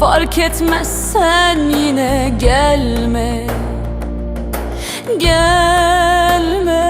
Fark etmezsen yine gelme. Gelme.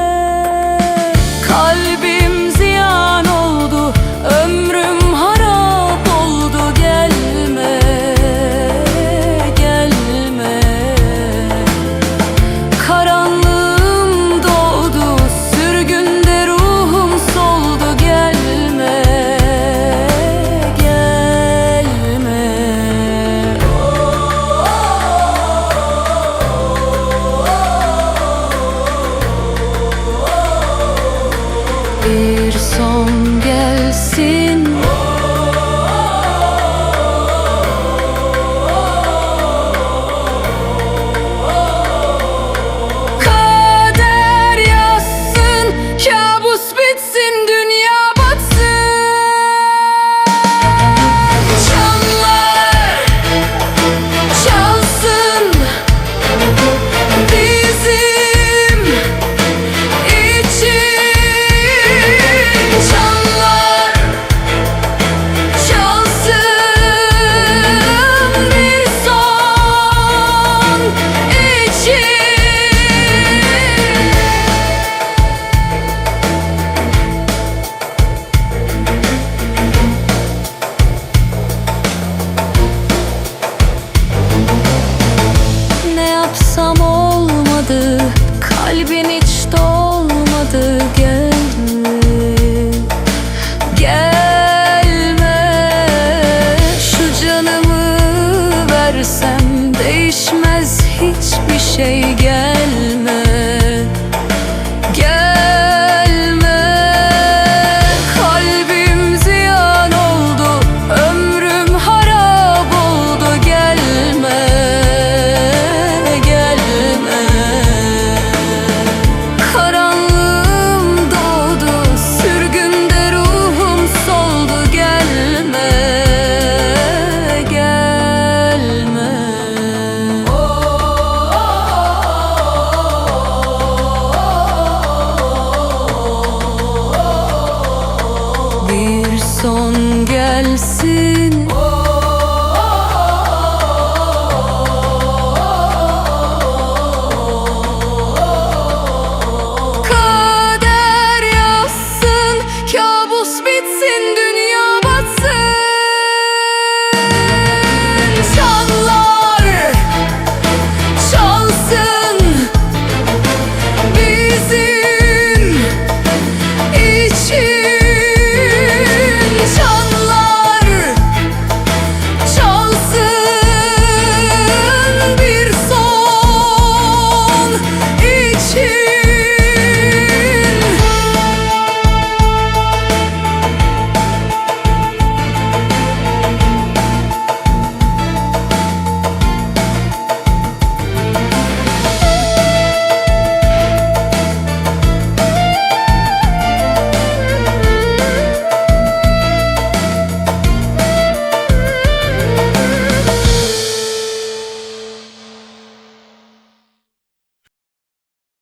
送别 hiçbir şey gel Zaman gelsin. Kader yazsın Kabus bitsin Dünya batsın. Çallar Çalsın Bizim için.